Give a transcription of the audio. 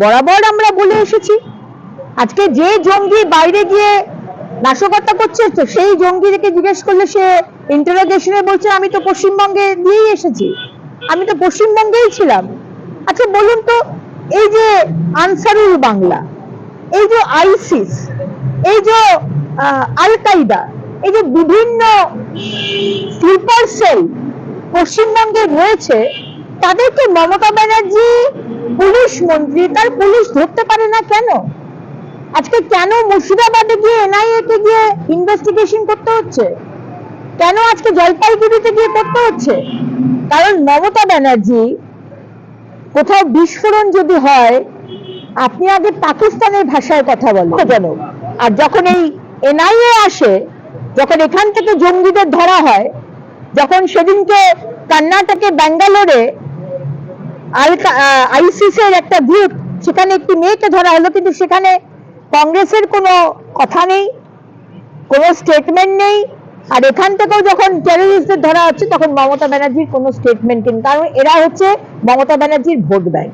বরাবর আমরা বলে এসেছি। আজকে যে জঙ্গি বাইরে গিয়ে নাশকতা করছে, তো সেই জঙ্গিকে জিজ্ঞেস করলে সে ইন্টারোগেশনে বলছে, আমি তো পশ্চিমবঙ্গে দিয়েই এসেছি। আমি তো পশ্চিমবঙ্গেই ছিলাম। আচ্ছা বলুন তো, এই যে আনসারুল বাংলা, এই যে আইসিস, এই যে আল কায়দা এই যে বিভিন্ন স্লিপার সেল পশ্চিমবঙ্গে রয়েছে তাদেরকে মমতা ব্যানার্জি পুলিশ মন্ত্রী তার পুলিশ ধরতে পারে না কেন? আজকে কেন মুর্শিদাবাদে গিয়ে এনআইএ তে গিয়ে ইনভেস্টিগেশন করতে হচ্ছে? কেন আজকে জলপাইগুড়িতে গিয়ে করতে হচ্ছে? কারণ মমতা ব্যানার্জি কোথাও বিস্ফোরণ যদি হয় আপনি আগে পাকিস্তানের ভাষায় কথা বলেন। কেন আর যখন এই এনআইএ আসে যখন এখান থেকে জঙ্গিদের ধরা হয় যখন সেদিনকে কর্ণাটকে ব্যাঙ্গালোরে আইসিসের একটা গ্রুপ সেখানে একটি মেয়েকে ধরা হলো, কিন্তু সেখানে কংগ্রেসের কোনো কথা নেই, কোনো স্টেটমেন্ট নেই। আর এখান থেকেও যখন টেরোরিস্টদের ধরা হচ্ছে, তখন মমতা ব্যানার্জির কোনো স্টেটমেন্ট নেই। কারণ এরা হচ্ছে মমতা ব্যানার্জির ভোট ব্যাংক।